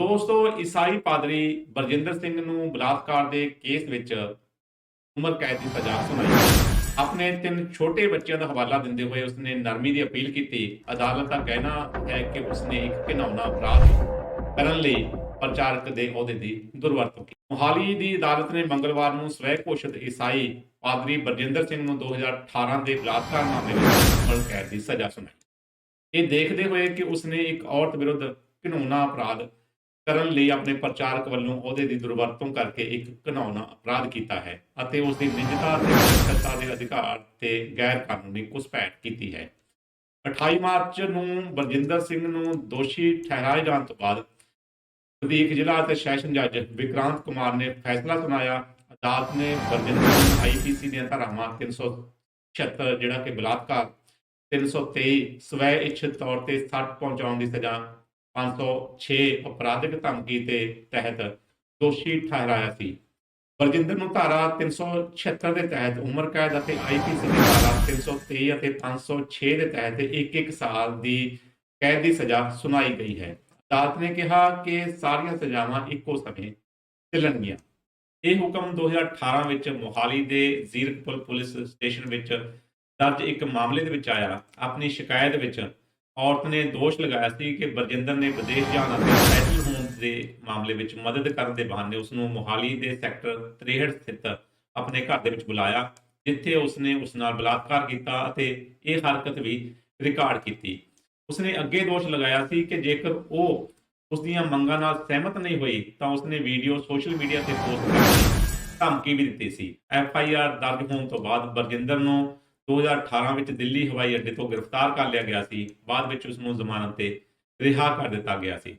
ਦੋਸਤੋ, ਈਸਾਈ ਪਾਦਰੀ ਬਰਜਿੰਦਰ ਸਿੰਘ ਨੂੰ ਬਲਾਤਕਾਰ ਦੇ ਕੇਸ ਵਿੱਚ ਉਮਰ ਕੈਦ ਦੀ ਸਜ਼ਾ ਸੁਣਾਈ। ਆਪਣੇ ਤਿੰਨ ਛੋਟੇ ਬੱਚਿਆਂ ਦਾ ਹਵਾਲਾ ਦਿੰਦੇ ਹੋਏ ਉਸਨੇ ਨਰਮੀ ਦੀ ਅਪੀਲ ਕੀਤੀ। ਅਦਾਲਤ ਦਾ ਕਹਿਣਾ ਹੈ ਕਿ ਉਸਨੇ ਇੱਕ ਘਿਨਾਉਣਾ ਅਪਰਾਧ ਕਰਨ ਲਈ ਪ੍ਰਚਾਰਕ ਦੇ ਅਹੁਦੇ ਦੀ ਦੁਰਵਰਤੋਂ ਕੀਤੀ। ਮੋਹਾਲੀ ਦੀ ਅਦਾਲਤ ਨੇ ਮੰਗਲਵਾਰ ਨੂੰ ਸਵੈ ਘੋਸ਼ਿਤ ਈਸਾਈ ਪਾਦਰੀ ਬਰਜਿੰਦਰ ਸਿੰਘ ਨੂੰ 2018 ਦੇ ਬਲਾਤਕਾਰ ਮਾਮਲੇ ਵਿੱਚ ਉਮਰ ਕੈਦ ਦੀ ਸਜ਼ਾ ਸੁਣਾਈ। ਇਹ ਦੇਖਦੇ ਹੋਏ ਕਿ ਉਸਨੇ ਇੱਕ ਔਰਤ ਵਿਰੁੱਧ ਘਿਨਾਉਣਾ ਅਪਰਾਧ ਕਰਨ ਲਈ ਆਪਣੇ ਪ੍ਰਚਾਰਕ ਵੱਲੋਂ ਅਹੁਦੇ ਦੀ ਦੁਰਵਰਤੋਂ ਕਰਕੇ ਇੱਕ ਘਿਨਾਉਣਾ ਅਪਰਾਧ ਕੀਤਾ ਹੈ ਅਤੇ ਉਸ ਦੀ ਨਿੱਜਤਾ ਅਤੇ ਵਿਅਕਤੀਗਤਤਾ ਦੇ ਅਧਿਕਾਰ ਤੇ ਗੈਰ ਕਾਨੂੰਨੀ ਘੁਸਪੈਠ ਕੀਤੀ ਹੈ। 28 ਮਾਰਚ ਨੂੰ ਬਰਜਿੰਦਰ ਸਿੰਘ ਨੂੰ ਦੋਸ਼ੀ ਠਹਿਰਾਏ ਜਾਣ ਤੋਂ ਬਾਅਦ ਵਧੀਕ ਜ਼ਿਲ੍ਹਾ ਅਤੇ ਸੈਸ਼ਨ ਜੱਜ ਵਿਕਰਾਂਤ ਕੁਮਾਰ ਨੇ ਫੈਸਲਾ ਸੁਣਾਇਆ। ਅਦਾਲਤ ਨੇ ਬਰਜਿੰਦਰ ਸਿੰਘ ਆਈਪੀਸੀ ਦੀਆਂ ਧਾਰਾਵਾਂ 376 ਜਿਹੜਾ ਕਿ ਬਲਾਤਕਾਰ 323 ਸਵੈ ਇੱਛਤ ਤੌਰ ਤੇ ਸੱਟ ਪਹੁੰਚਾਉਣ ਦੀ ਸਜ਼ਾ 506 ਅਪਰਾਧਿਕ ਧਮਕੀ ਦੇ ਤਹਿਤ ਦੋਸ਼ੀ ਠਹਿਰਾਇਆ ਸੀ। ਬਰਜਿੰਦਰ ਨੂੰ ਧਾਰਾ 376 ਦੇ ਤਹਿਤ ਉਮਰ ਕੈਦ ਅਤੇ ਆਈਪੀਸੀ ਦੀ ਧਾਰਾ 323 ਅਤੇ 506 ਦੇ ਤਹਿਤ ਇੱਕ ਇੱਕ ਸਾਲ ਦੀ ਕੈਦ ਦੀ ਸਜ਼ਾ ਸੁਣਾਈ ਗਈ ਹੈ। ਅਦਾਲਤ ਨੇ ਕਿਹਾ ਕਿ ਸਾਰੀਆਂ ਸਜ਼ਾਵਾਂ ਇੱਕੋ ਸਮੇਂ ਚੱਲਣਗੀਆਂ। ਇਹ ਹੁਕਮ 2018 ਵਿੱਚ ਮੋਹਾਲੀ ਦੇ ਜ਼ੀਰਕਪੁਰ ਪੁਲਿਸ ਸਟੇਸ਼ਨ ਵਿੱਚ ਦਰਜ ਇੱਕ ਮਾਮਲੇ ਦੇ ਵਿੱਚ ਆਇਆ। ਆਪਣੀ ਸ਼ਿਕਾਇਤ ਵਿੱਚ ਔਰਤ ਨੇ ਦੋਸ਼ ਲਗਾਇਆ ਸੀ ਕਿ ਬਰਜਿੰਦਰ ਨੇ ਵਿਦੇਸ਼ ਜਾਣ ਅਤੇ ਸੈਟਲ ਹੋਣ ਦੇ ਮਾਮਲੇ ਵਿੱਚ ਮਦਦ ਕਰਨ ਦੇ ਬਹਾਨੇ ਉਸ ਨੂੰ ਮੋਹਾਲੀ ਦੇ ਸੈਕਟਰ 63 ਸਥਿਤ ਆਪਣੇ ਘਰ ਦੇ ਵਿੱਚ ਬੁਲਾਇਆ, ਜਿੱਥੇ ਉਸ ਨੇ ਉਸ ਨਾਲ ਬਲਾਤਕਾਰ ਕੀਤਾ ਅਤੇ ਇਹ ਹਰਕਤ ਵੀ ਰਿਕਾਰਡ ਕੀਤੀ। ਉਸਨੇ ਅੱਗੇ ਦੋਸ਼ ਲਗਾਇਆ ਸੀ ਕਿ ਜੇਕਰ ਉਹ ਉਸ ਦੀਆਂ ਮੰਗਾਂ ਨਾਲ ਸਹਿਮਤ ਨਹੀਂ ਹੋਈ, ਤਾਂ ਉਸਨੇ ਵੀਡੀਓ ਸੋਸ਼ਲ ਮੀਡੀਆ ਤੇ ਪੋਸਟ ਕਰਕੇ ਧਮਕੀ ਵੀ ਦਿੱਤੀ ਸੀ। ਐਫ ਆਈ ਆਰ ਦਰਜ ਹੋਣ ਤੋਂ ਬਾਅਦ ਬਰਜਿੰਦਰ ਨੂੰ 2018 ਵਿੱਚ ਦਿੱਲੀ ਹਵਾਈ ਅੱਡੇ ਤੋਂ ਗ੍ਰਿਫਤਾਰ ਕਰ ਲਿਆ ਗਿਆ ਸੀ। ਬਾਅਦ ਵਿੱਚ ਉਸ ਨੂੰ ਜ਼ਮਾਨਤ ਤੇ ਰਿਹਾ ਕਰ ਦਿੱਤਾ ਗਿਆ ਸੀ।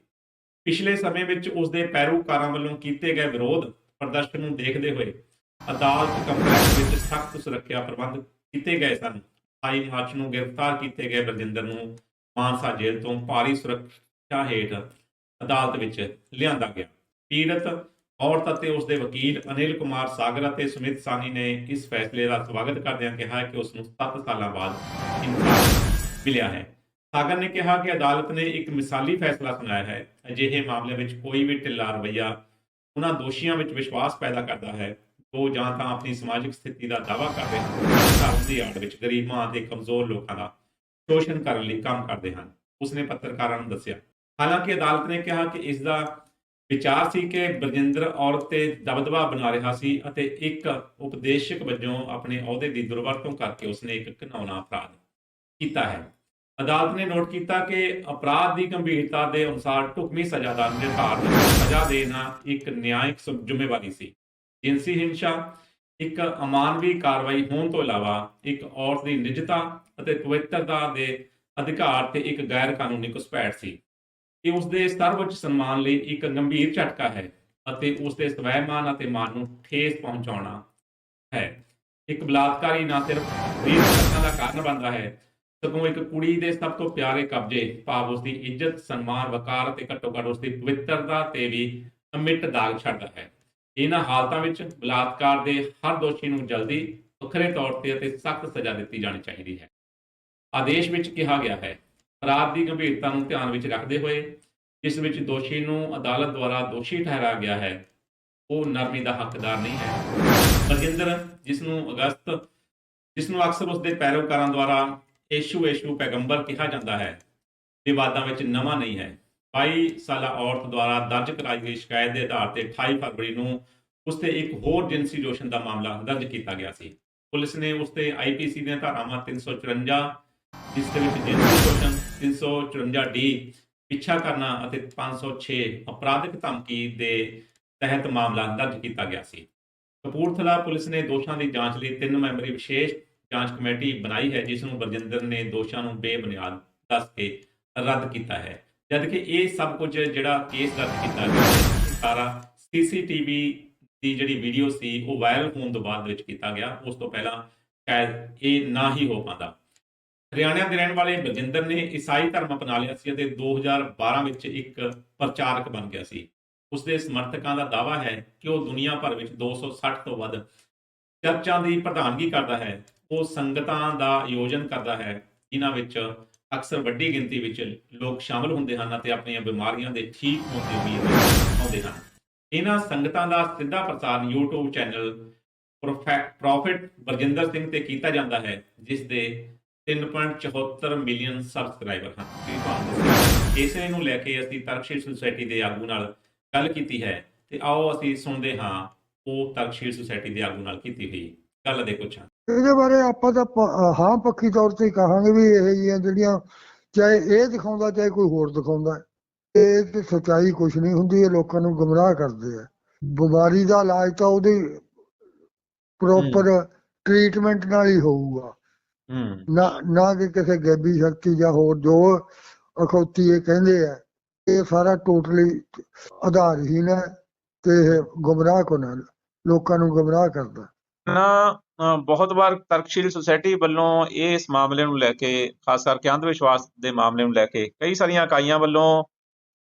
ਪਿਛਲੇ ਸਮੇਂ ਵਿੱਚ ਉਸ ਦੇ ਪੈਰੋਕਾਰਾਂ ਵੱਲੋਂ ਕੀਤੇ ਗਏ ਵਿਰੋਧ ਪ੍ਰਦਰਸ਼ਨ ਨੂੰ ਦੇਖਦੇ ਹੋਏ ਅਦਾਲਤ ਕੰਪਲੈਕਸ ਵਿੱਚ ਸਖਤ ਸੁਰੱਖਿਆ ਪ੍ਰਬੰਧ ਕੀਤੇ ਗਏ ਸਨ। 28 ਮਾਰਚ ਨੂੰ ਗ੍ਰਿਫਤਾਰ ਕੀਤੇ ਗਏ ਬਲਜਿੰਦਰ ਨੂੰ ਮਾਨਸਾ ਜੇਲ੍ਹ ਤੋਂ ਭਾਰੀ ਸੁਰੱਖਿਆ ਹੇਠ ਅਦਾਲਤ ਵਿੱਚ ਲਿਆਂਦਾ ਗਿਆ। ਪੀੜਤ ਔਰਤ ਅਤੇ ਉਸ ਦੇ ਵਕੀਲ ਅਨਿਲ ਕੁਮਾਰ ਸਾਗਰ ਅਤੇ ਸੁਮਿਤ ਸਾਨੀ ਨੇ ਇਸ ਫੈਸਲੇ ਦਾ ਸਵਾਗਤ ਕਰਦਿਆਂ ਕਿਹਾ ਕਿ ਉਸ ਨੂੰ 7 ਸਾਲਾਂ ਬਾਅਦ ਇਨਸਾਫ ਮਿਲਿਆ ਹੈ। ਸਾਗਰ ਨੇ ਕਿਹਾ ਕਿ ਅਦਾਲਤ ਨੇ ਇੱਕ ਮਿਸਾਲੀ ਫੈਸਲਾ ਸੁਣਾਇਆ ਹੈ। ਅਜਿਹੇ ਮਾਮਲੇ ਵਿੱਚ ਕੋਈ ਵੀ ਢਿੱਲਾ ਰਵੱਈਆ ਉਹਨਾਂ ਦੋਸ਼ੀਆਂ ਵਿੱਚ ਵਿਸ਼ਵਾਸ ਪੈਦਾ ਕਰਦਾ ਹੈ। ਉਹ ਜਾਂ ਤਾਂ ਆਪਣੀ ਸਮਾਜਿਕ ਸਥਿਤੀ ਦਾ ਦਾਅਵਾ ਕਰਦੇ ਹਨ ਜਾਂ ਧਰਮ ਦੀ ਆੜ ਵਿੱਚ ਗਰੀਬਾਂ ਅਤੇ ਕਮਜ਼ੋਰ ਲੋਕਾਂ ਦਾ ਸ਼ੋਸ਼ਣ ਕਰਨ ਲਈ ਕੰਮ ਕਰਦੇ ਹਨ। ਉਸਨੇ ਪੱਤਰਕਾਰਾਂ ਨੂੰ ਦੱਸਿਆ। ਹਾਲਾਂਕਿ ਅਦਾਲਤ ਨੇ ਕਿਹਾ ਕਿ ਇਸ ਦਾ ਵਿਚਾਰ ਸੀ ਕਿ ਬਰਜਿੰਦਰ ਔਰਤ ਤੇ ਦਬਦਬਾ ਬਣਾ ਰਿਹਾ ਸੀ ਅਤੇ ਇੱਕ ਉਪਦੇਸ਼ਕ ਵਜੋਂ ਆਪਣੇ ਅਹੁਦੇ ਦੀ ਦੁਰਵਰਤੋਂ ਕਰਕੇ ਉਸਨੇ ਇੱਕ ਘਿਨਾਉਣਾ ਅਪਰਾਧ ਕੀਤਾ ਹੈ। ਅਦਾਲਤ ਨੇ ਨੋਟ ਕੀਤਾ ਕਿ ਅਪਰਾਧ ਦੀ ਗੰਭੀਰਤਾ ਦੇ ਅਨੁਸਾਰ ਢੁਕਵੀਂ ਸਜ਼ਾ ਦਾ ਨਿਰਧਾਰਨ ਸਜ਼ਾ ਦੇਣਾ ਇੱਕ ਨਿਆਇਕ ਸੁ- ਜ਼ਿੰਮੇਵਾਰੀ ਸੀ। ਜਿਨਸੀ ਹਿੰਸਾ, ਇੱਕ ਅਮਾਨਵੀ ਕਾਰਵਾਈ ਹੋਣ ਤੋਂ ਇਲਾਵਾ ਇੱਕ ਔਰਤ ਦੀ ਨਿੱਜਤਾ ਅਤੇ ਪਵਿੱਤਰਤਾ ਦੇ ਅਧਿਕਾਰ ਤੇ ਇੱਕ ਗੈਰ ਕਾਨੂੰਨੀ ਘੁਸਪੈਠ ਸੀ। ਇਹ ਉਸ ਦੇ ਸਰਵਉੱਚ ਸਨਮਾਨ ਲਈ ਇੱਕ ਗੰਭੀਰ ਝਟਕਾ ਹੈ ਅਤੇ ਉਸ ਦੇ ਸਵੈਮਾਨ ਅਤੇ ਮਾਨ ਨੂੰ ਠੇਸ ਪਹੁੰਚਾਉਣਾ ਹੈ। ਇੱਕ ਬਲਾਤਕਾਰੀ ਨਾ ਸਿਰਫ ਵੀਰ ਦਾ ਕਾਰਨ ਬਣਦਾ ਹੈ, ਸਗੋਂ ਇੱਕ ਕੁੜੀ ਦੇ ਸਭ ਤੋਂ ਪਿਆਰੇ ਕਬਜ਼ੇ, ਭਾਵ ਉਸ ਦੀ ਇੱਜ਼ਤ, ਸਨਮਾਨ, ਵਕਾਰ ਅਤੇ ਘੱਟੋ ਘੱਟ ਉਸ ਦੀ ਪਵਿੱਤਰਤਾ ਤੇ ਵੀ ਅਮਿੱਟ ਦਾਗ ਛੱਡਦਾ ਹੈ। ਇਹਨਾਂ ਹਾਲਤਾਂ ਵਿੱਚ ਬਲਾਤਕਾਰ ਦੇ ਹਰ ਦੋਸ਼ੀ ਨੂੰ ਜਲਦੀ ਵੱਖਰੇ ਤੌਰ ਤੇ ਅਤੇ ਸਖਤ ਸਜ਼ਾ ਦਿੱਤੀ ਜਾਣੀ ਚਾਹੀਦੀ ਹੈ। ਆਦੇਸ਼ ਵਿੱਚ ਕਿਹਾ ਗਿਆ ਹੈ ਅਪਰਾਧ ਦੀ ਗੰਭੀਰਤਾ ਨੂੰ ਧਿਆਨ ਵਿੱਚ ਰੱਖਦੇ ਹੋਏ, ਜਿਸ ਵਿੱਚ ਦੋਸ਼ੀ ਨੂੰ ਅਦਾਲਤ ਦੁਆਰਾ ਦੋਸ਼ੀ ਠਹਿਰਾਇਆ ਗਿਆ ਹੈ, ਉਹ ਨਰਮੀ ਦਾ ਹੱਕਦਾਰ ਨਹੀਂ ਹੈ। ਬਰਜਿੰਦਰ ਜਿਸ ਨੂੰ ਅਗਸਤ, ਜਿਸ ਨੂੰ ਅਕਸਰ ਉਸ ਦੇ ਪੈਰੋਕਾਰਾਂ ਦੁਆਰਾ ਏਸ਼ੂ ਏਸ਼ੂ ਪੈਗੰਬਰ ਕਿਹਾ ਜਾਂਦਾ ਹੈ, ਵਿਵਾਦਾਂ ਵਿੱਚ ਨਵਾਂ ਨਹੀਂ ਹੈ। 22 ਸਾਲਾ ਔਰਤ ਦੁਆਰਾ ਦਰਜ ਕਰਾਈ ਗਈ ਸ਼ਿਕਾਇਤ ਦੇ ਆਧਾਰ ਤੇ 28 ਫਰਵਰੀ ਨੂੰ ਉਸ ਤੇ ਇੱਕ ਹੋਰ ਜਿਨਸੀ ਸ਼ੋਸ਼ਣ ਦਾ ਮਾਮਲਾ ਦਰਜ ਕੀਤਾ ਗਿਆ ਸੀ। ਪੁਲਿਸ ਨੇ ਉਸ ਤੇ ਆਈਪੀਸੀ ਦੀਆਂ ਧਾਰਾਵਾਂ 354 ਜਿਸ ਦੇ ਵਿੱਚ ਜਿਨਸੀ ਸ਼ੋਸ਼ਣ 354 ਡੀ ਪਿੱਛਾ ਕਰਨਾ ਅਤੇ 506 ਅਪਰਾਧਿਕ ਧਮਕੀ ਦੇ ਤਹਿਤ ਮਾਮਲਾ ਦਰਜ ਕੀਤਾ ਗਿਆ ਸੀ। ਕਪੂਰਥਲਾ ਪੁਲਿਸ ਨੇ ਦੋਸ਼ਾਂ ਦੀ ਜਾਂਚ ਲਈ ਤਿੰਨ ਮੈਂਬਰੀ ਵਿਸ਼ੇਸ਼ ਜਾਂਚ ਕਮੇਟੀ ਬਣਾਈ ਹੈ ਜਿਸ ਨੂੰ ਬਰਜਿੰਦਰ ਨੇ ਦੋਸ਼ਾਂ ਨੂੰ ਬੇਬੁਨਿਆਦ ਦੱਸ ਕੇ ਰੱਦ ਕੀਤਾ ਹੈ। ਜਦਕਿ ਇਹ ਸਭ ਕੁਝ ਜਿਹੜਾ ਕੇਸ ਦਰਜ ਕੀਤਾ ਗਿਆ ਹੈ, ਇਹ ਸਾਰਾ ਸੀਸੀਟੀਵੀ ਦੀ ਜਿਹੜੀ ਵੀਡੀਓ ਸੀ ਉਹ ਵਾਇਰਲ ਹੋਣ ਤੋਂ ਬਾਅਦ ਵਿੱਚ ਕੀਤਾ ਗਿਆ। ਉਸ ਤੋਂ ਪਹਿਲਾਂ ਸ਼ਾਇਦ ਇਹ ਨਾ ਹੀ ਹੋ ਪਾਉਂਦਾ। ਹਰਿਆਣਾ ਦੇ ਰਹਿਣ ਵਾਲੇ ਬਰਜਿੰਦਰ ਨੇ ਈਸਾਈ ਧਰਮ ਅਪਣਾ ਲਿਆ ਸੀ ਅਤੇ 2012 ਵਿੱਚ ਇੱਕ ਪ੍ਰਚਾਰਕ ਬਣ ਗਿਆ ਸੀ। ਉਸ ਦੇ ਸਮਰਥਕਾਂ ਦਾ ਦਾਅਵਾ ਹੈ ਕਿ ਉਹ ਦੁਨੀਆ ਭਰ ਵਿੱਚ 260 ਤੋਂ ਵੱਧ ਚਰਚਾਂ ਦੀ ਪ੍ਰਧਾਨਗੀ ਕਰਦਾ ਹੈ। ਉਹ ਸੰਗਤਾਂ ਦਾ ਆਯੋਜਨ ਕਰਦਾ ਹੈ। ਜਿਨ੍ਹਾਂ ਵਿੱਚ ਅਕਸਰ ਵੱਡੀ ਗਿਣਤੀ ਵਿੱਚ ਲੋਕ ਸ਼ਾਮਲ ਹੁੰਦੇ ਹਨ ਅਤੇ ਆਪਣੀਆਂ ਬਿਮਾਰੀਆਂ ਦੇ ਠੀਕ ਹੋਣ ਦੀ ਉਮੀਦ ਆਉਂਦੇ ਹਨ। ਇਹਨਾਂ ਸੰਗਤਾਂ ਦਾ ਸਿੱਧਾ ਪ੍ਰਸਾਰਣ YouTube channel profit Barjinder Singh ਤੇ ਕੀਤਾ ਜਾਂਦਾ ਹੈ, ਜਿਸ ਦੇ 3.74 ਮਿਲੀਅਨ ਸਬਸਕ੍ਰਾਈਬਰ ਹਨ। ਇਸੇ ਨੂੰ ਲੈ ਕੇ ਅਸੀਂ ਤਰਕਸ਼ੀਲ ਸੁਸਾਇਟੀ ਦੇ ਆਗੂ ਨਾਲ ਗੱਲ ਕੀਤੀ ਹੈ ਤੇ ਆਓ ਅਸੀਂ ਸੁਣਦੇ ਹਾਂ ਉਹ ਤਰਕਸ਼ੀਲ ਸੁਸਾਇਟੀ ਦੇ ਆਗੂ ਨਾਲ ਕੀਤੀ ਹੋਈ ਗੱਲ ਦੇ ਕੁਛ ਇਹਦੇ ਬਾਰੇ ਆਪਾਂ ਤਾਂ ਹਾਂ ਪੱਕੀ ਤੌਰ ਤੇ ਕਹਾਂਗੇ ਵੀ ਇਹ ਜਿਹੀਆਂ ਜਿਹੜੀਆਂ ਚਾਹੇ ਇਹ ਦਿਖਾਉਂਦਾ ਚਾਹੇ ਕੋਈ ਹੋਰ ਦਿਖਾਉਂਦਾ ਇਹ ਤੇ ਸੱਚਾਈ ਕੁਝ ਨਹੀਂ ਹੁੰਦੀ ਇਹ ਲੋਕਾਂ ਨੂੰ ਗੁੰਮਰਾਹ ਕਰਦੇ ਆ। ਬਿਮਾਰੀ ਦਾ ਇਲਾਜ ਤਾਂ ਉਹਦੀ ਪ੍ਰੋਪਰ ਟ੍ਰੀਟਮੈਂਟ ਨਾਲ ਹੀ ਹੋਊਗਾ। ਨਾ ਨਾ ਕਿ ਕਿਸੇ ਗੈਬੀ ਸ਼ਕਤੀ ਜਾਂ ਹੋਰ ਜੋ ਅਖੌਤੀ ਇਹ ਕਹਿੰਦੇ ਆ ਇਹ ਸਾਰਾ ਟੋਟਲੀ ਆਧਾਰਹੀਨ ਹੈ ਤੇ ਗੁੰਮਰਾਹ ਕੋਨਾ ਲੋਕਾਂ ਨੂੰ ਗੁੰਮਰਾਹ ਕਰਦਾ। ਨਾ ਬਹੁਤ ਵਾਰ ਤਰਕਸ਼ੀਲ ਸੁਸਾਇਟੀ ਵੱਲੋਂ ਇਸ ਮਾਮਲੇ ਨੂੰ ਲੈ ਕੇ ਖਾਸ ਕਰਕੇ ਅੰਧ ਵਿਸ਼ਵਾਸ ਦੇ ਮਾਮਲੇ ਨੂੰ ਲੈ ਕੇ ਕਈ ਸਾਰੀਆਂ ਇਕਾਈਆਂ ਵੱਲੋਂ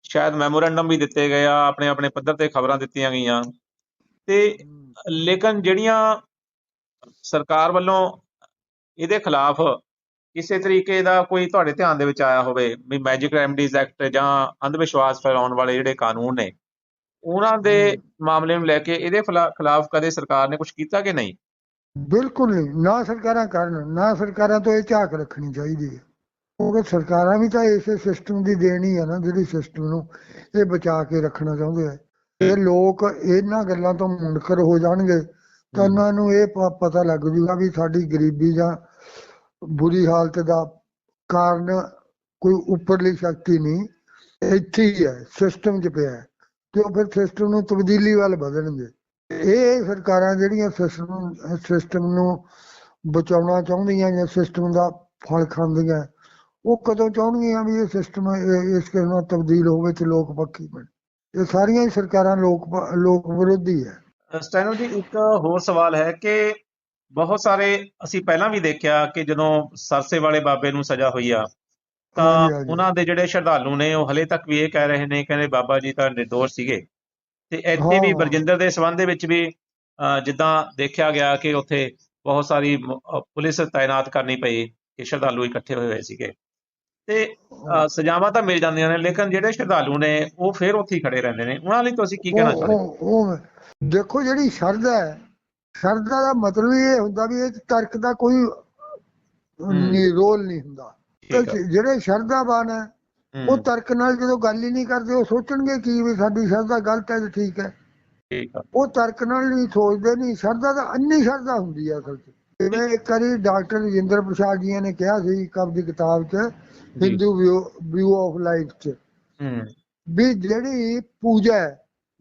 ਸ਼ਾਇਦ ਮੈਮੋਰੈਂਡਮ ਵੀ ਦਿੱਤੇ ਗਏ ਆ ਆਪਣੇ ਆਪਣੇ ਪੱਧਰ ਤੇ ਖਬਰਾਂ ਦਿੱਤੀਆਂ ਗਈਆਂ। ਤੇ ਲੇਕਿਨ ਜਿਹੜੀਆਂ ਸਰਕਾਰ ਵੱਲੋਂ ਇਹਦੇ ਖਿਲਾਫ ਕਿਸੇ ਤਰੀਕੇ ਦਾ ਕੋਈ ਤੁਹਾਡੇ ਧਿਆਨ ਦੇ ਵਿੱਚ ਆਇਆ ਹੋਵੇ ਵੀ ਮੈਜਿਕ ਰੈਮਡੀਜ਼ ਐਕਟ ਜਾਂ ਅੰਧ ਵਿਸ਼ਵਾਸ ਫੈਲਾਉਣ ਵਾਲੇ ਜਿਹੜੇ ਕਾਨੂੰਨ ਨੇ ਉਹਨਾਂ ਦੇ ਮਾਮਲੇ ਨੂੰ ਲੈ ਕੇ ਇਹਦੇ ਖਿਲਾ- ਖਿਲਾਫ ਕਦੇ ਸਰਕਾਰ ਨੇ ਕੁਝ ਕੀਤਾ ਕਿ ਨਹੀਂ? ਬਿਲਕੁਲ ਨਹੀਂ ਨਾ ਸਰਕਾਰਾਂ ਕਰਨ ਨਾ ਸਰਕਾਰਾਂ ਤੋਂ ਇਹ ਝਾਕ ਰੱਖਣੀ ਚਾਹੀਦੀ ਹੈ। ਕਿਉਂਕਿ ਸਰਕਾਰਾਂ ਵੀ ਤਾਂ ਇਸੇ ਸਿਸਟਮ ਦੀ ਦੇਣੀ ਹੈ ਨਾ ਜਿਹੜੀ ਸਿਸਟਮ ਨੂੰ ਇਹ ਬਚਾ ਕੇ ਰੱਖਣਾ ਚਾਹੁੰਦੇ ਆ। ਇਹ ਲੋਕ ਇਹਨਾਂ ਗੱਲਾਂ ਤੋਂ ਮੁਨਕਰ ਹੋ ਜਾਣਗੇ। ਤਾਂ ਉਹਨਾਂ ਨੂੰ ਇਹ ਪਤਾ ਲੱਗ ਜੂਗਾ ਵੀ ਸਾਡੀ ਗਰੀਬੀ ਜਾਂ ਬੁਰੀ ਹਾਲਤ ਦਾ ਕਾਰਨ ਕੋਈ ਉੱਪਰਲੀ ਸ਼ਕਤੀ ਨਹੀਂ। ਇੱਥੇ ਹੀ ਹੈ ਸਿਸਟਮ 'ਚ ਪਿਆ ਹੈ। ਤੇ ਉਹ ਫਿਰ ਸਿਸਟਮ ਨੂੰ ਤਬਦੀਲੀ ਵੱਲ ਵਧਣਗੇ। ਇਹ ਸਰਕਾਰਾਂ ਜਿਹੜੀਆਂ ਸਿਸਟਮ ਸਿਸਟਮ ਨੂੰ ਬਚਾਉਣਾ ਚਾਹੁੰਦੀਆਂ ਜਾਂ ਸਿਸਟਮ ਦਾ ਫਲ ਖਾਂਦੀਆਂ, ਉਹ ਕਦੋਂ ਚਾਹੁੰਦੀਆਂ ਵੀ ਇਹ ਸਿਸਟਮ ਇਸ ਕਿਸਮ ਨਾਲ ਤਬਦੀਲ ਹੋਵੇ ਤੇ ਲੋਕ ਪੱਖੀ ਬਣ। ਇਹ ਸਾਰੀਆਂ ਹੀ ਸਰਕਾਰਾਂ ਲੋਕ ਲੋਕ ਵਿਰੋਧੀ ਹੈ। ਸਟੈਨੋ ਜੀ ਇੱਕ ਹੋਰ ਸਵਾਲ ਹੈ ਕਿ ਬਹੁਤ ਸਾਰੇ ਅਸੀਂ ਪਹਿਲਾਂ ਵੀ ਦੇਖਿਆ ਕਿ ਜਦੋਂ ਸਰਸੇ ਵਾਲੇ ਬਾਬੇ ਨੂੰ ਸਜ਼ਾ ਹੋਈ ਆ ਤਾਂ। ਉਹਨਾਂ ਦੇ ਜਿਹੜੇ ਸ਼ਰਧਾਲੂ ਨੇ ਉਹ ਹਲੇ ਤੱਕ ਵੀ ਇਹ ਕਹਿ ਰਹੇ ਨੇ ਕਹਿੰਦੇ ਬਾਬਾ ਜੀ ਤਾਂ ਨਿਰਦੋਸ਼ ਸੀਗੇ ਤੇ ਇੱਥੇ ਵੀ। ਬਰਜਿੰਦਰ ਦੇ ਸੰਬੰਧ ਦੇ ਵਿੱਚ ਵੀ ਜਿੱਦਾਂ ਦੇਖਿਆ ਗਿਆ ਕਿ ਉੱਥੇ ਬਹੁਤ ਸਾਰੀ ਪੁਲਿਸ ਤਾਇਨਾਤ ਕਰਨੀ ਪਈ ਕਿ ਸ਼ਰਧਾਲੂ ਇਕੱਠੇ ਹੋਏ ਹੋਏ ਸੀਗੇ ਤੇ ਸਜ਼ਾਵਾਂ ਤਾਂ ਮਿਲ ਜਾਂਦੀਆਂ ਨੇ ਲੇਕਿਨ ਜਿਹੜੇ ਸ਼ਰਧਾਲੂ ਨੇ ਉਹ ਫਿਰ ਉੱਥੇ ਹੀ ਖੜੇ ਰਹਿੰਦੇ ਨੇ ਉਹਨਾਂ ਲਈ ਤੁਸੀਂ ਕੀ ਕਹਿਣਾ ਚਾਹੁੰਦੇ ਹੋ ਦੇਖੋ ਜਿਹੜੀ ਸ਼ਰਧਾ ਹੈ ਸ਼ਰਧਾ ਦਾ ਮਤਲਬ ਇਹ ਹੁੰਦਾ ਵੀ ਇਹ ਤਰਕ ਦਾ ਕੋਈ ਰੋਲ ਨਹੀਂ ਹੁੰਦਾ। ਜਿਹੜੇ ਸ਼ਰਧਾਵਾਨ ਹੈ ਉਹ ਤਰਕ ਨਾਲ ਜਦੋਂ ਗੱਲ ਹੀ ਨਹੀਂ ਕਰਦੇ ਉਹ ਸੋਚਣਗੇ ਕੀ ਵੀ ਸਾਡੀ ਸ਼ਰਧਾ ਗਲਤ ਹੈ ਤੇ ਠੀਕ ਹੈ। ਉਹ ਤਰਕ ਨਾਲ ਨਹੀਂ ਸੋਚਦੇ ਨਹੀਂ ਸ਼ਰਧਾ ਤਾਂ ਅੰਨੀ ਸ਼ਰਧਾ ਹੁੰਦੀ ਹੈ ਅਸਲ 'ਚ। ਜਿਵੇਂ ਇੱਕ ਵਾਰੀ ਡਾਕਟਰ ਰਜਿੰਦਰ ਪ੍ਰਸਾਦ ਜੀ ਨੇ ਕਿਹਾ ਸੀ ਇੱਕ ਆਪਦੀ ਕਿਤਾਬ 'ਚ ਹਿੰਦੂ ਵਿਊ ਆਫ ਲਾਈਫ 'ਚ ਵੀ ਜਿਹੜੀ ਪੂਜਾ ਹੈ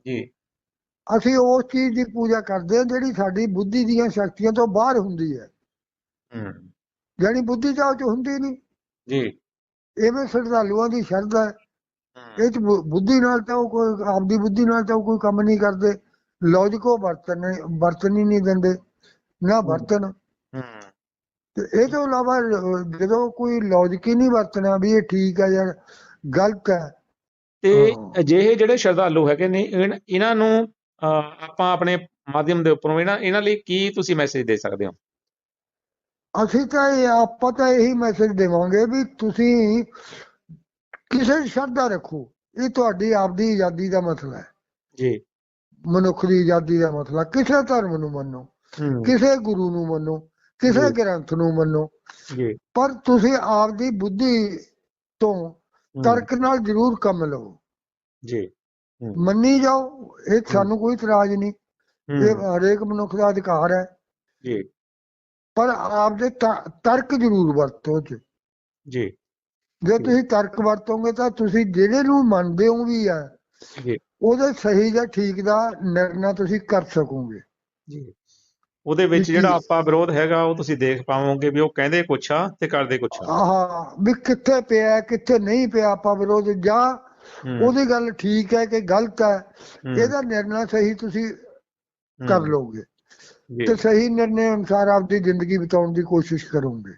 ਜੀ। ਅਸੀਂ ਉਸ ਚੀਜ਼ ਦੀ ਪੂਜਾ ਕਰਦੇ ਹਾਂ ਜਿਹੜੀ ਸਾਡੀ ਬੁੱਧੀ ਦੀਆਂ ਸ਼ਕਤੀਆਂ ਤੋਂ ਬਾਹਰ ਹੁੰਦੀ ਹੈ। ਹੂੰ। ਜਿਹੜੀ ਬੁੱਧੀ ਚਾਹ ਚ ਹੁੰਦੀ ਨਹੀਂ। ਜੀ। ਐਵੇਂ ਸ਼ਰਧਾਲੂਆਂ ਦੀ ਸ਼ਰਧਾ ਇਹ ਚ ਬੁੱਧੀ ਨਾਲ ਤਾਂ ਉਹ ਕੋਈ ਆਪਦੀ ਬੁੱਧੀ ਨਾਲ ਤਾਂ ਕੋਈ ਕੰਮ ਨਹੀਂ ਕਰਦੇ। ਲੌਜਿਕੋ ਵਰਤਨ ਵਰਤਨ ਹੀ ਨਹੀਂ ਦਿੰਦੇ। ਨਾ ਵਰਤਨ। ਹੂੰ। ਤੇ ਇਹ ਤੋਂ ਇਲਾਵਾ ਜਦੋਂ ਕੋਈ ਲੌਜਿਕ ਹੀ ਨਹੀਂ ਵਰਤਣਾ ਵੀ ਇਹ ਠੀਕ ਹੈ ਜਾਂ ਗਲਤ ਹੈ। ਤੇ। ਅਜਿਹੇ ਜਿਹੜੇ ਸ਼ਰਧਾਲੂ ਹੈਗੇ ਨੇ ਇਹਨਾਂ ਨੂੰ ਆਪਾਂ ਆਪਣੇ ਮਾਧਿਅਮ ਦੇ ਉੱਪਰੋਂ ਇਹਨਾਂ ਇਹਨਾਂ ਲਈ ਕੀ ਤੁਸੀਂ ਮੈਸੇਜ ਦੇ ਸਕਦੇ ਹੋ? ਅਸੀਂ ਤਾਂ ਇਹ ਆਪਾਂ ਤਾਂ ਇਹੀ ਮੈਸੇਜ ਦੇਵਾਂਗੇ ਵੀ ਤੁਸੀਂ ਕਿਸੇ ਦੀ ਸ਼ਰਧਾ ਰੱਖੋ। ਇਹ ਤੁਹਾਡੀ ਆਪਦੀ ਆਜ਼ਾਦੀ ਦਾ ਮਸਲਾ ਹੈ। ਜੀ। ਮਨੁੱਖ ਦੀ ਆਜ਼ਾਦੀ ਦਾ ਮਸਲਾ ਕਿਸੇ ਧਰਮ ਨੂੰ ਮੰਨੋ ਕਿਸੇ ਗੁਰੂ ਨੂੰ ਮੰਨੋ ਕਿਸੇ। ਗ੍ਰੰਥ ਨੂੰ ਮੰਨੋ। ਜੀ। ਪਰ ਤੁਸੀਂ ਆਪਦੀ ਬੁੱਧੀ ਤੋਂ ਤਰਕ ਨਾਲ ਜ਼ਰੂਰ ਕੰਮ ਲਓ। ਜੀ। ਮੰਨੀ ਜਾਓ ਇਹ ਸਾਨੂੰ ਕੋਈ ਇਤਰਾਜ਼ ਨਹੀਂ। ਇਹ ਹੂੰ ਹਰੇਕ ਮਨੁੱਖ ਦਾ ਅਧਿਕਾਰ ਹੈ। ਜੀ। ਪਰ ਆਪਦੇ ਤਰਕ ਜ਼ਰੂਰ ਵਰਤੋ ਜੀ। ਜੇ। ਜੀ। ਤੁਸੀਂ ਤਰਕ ਵਰਤੋਗੇ ਤਾਂ ਤੁਸੀਂ ਜਿਹੜੇ ਨੂੰ ਮੰਨਦੇ ਹੋ ਵੀ ਆ ਜੀ। ਉਹਦੇ ਸਹੀ ਜਾਂ ਠੀਕ ਦਾ ਨਿਰਣਾ ਤੁਸੀਂ ਕਰ ਸਕੋਗੇ। ਜੀ। ਉਹਦੇ ਵਿੱਚ ਜਿਹੜਾ। ਆਪਾਂ ਵਿਰੋਧ ਹੈਗਾ ਉਹ ਤੁਸੀਂ ਦੇਖ ਪਾਵੋਗੇ ਵੀ ਉਹ ਕਹਿੰਦੇ ਕੁਛ ਆ ਤੇ ਕਰਦੇ ਕੁਛ ਆ। ਆਹ ਵੀ ਕਿੱਥੇ ਪਿਆ ਕਿੱਥੇ ਨਹੀਂ ਪਿਆ ਆਪਾਂ ਵਿਰੋਧ ਜਾਂ ਹੂੰ, ਉਹਦੀ ਗੱਲ ਠੀਕ ਹੈ ਕਿ ਗਲਤ ਹੈ? ਇਹਦਾ ਨਿਰਣਾ ਸਹੀ ਤੁਸੀਂ ਕਰ ਲਓਗੇ। ਤੇ ਸਹੀ ਨਿਰਣੇ ਅਨੁਸਾਰ ਆਪਦੀ ਜ਼ਿੰਦਗੀ ਬਿਤਾਉਣ ਦੀ ਕੋਸ਼ਿਸ਼ ਕਰੋਗੇ।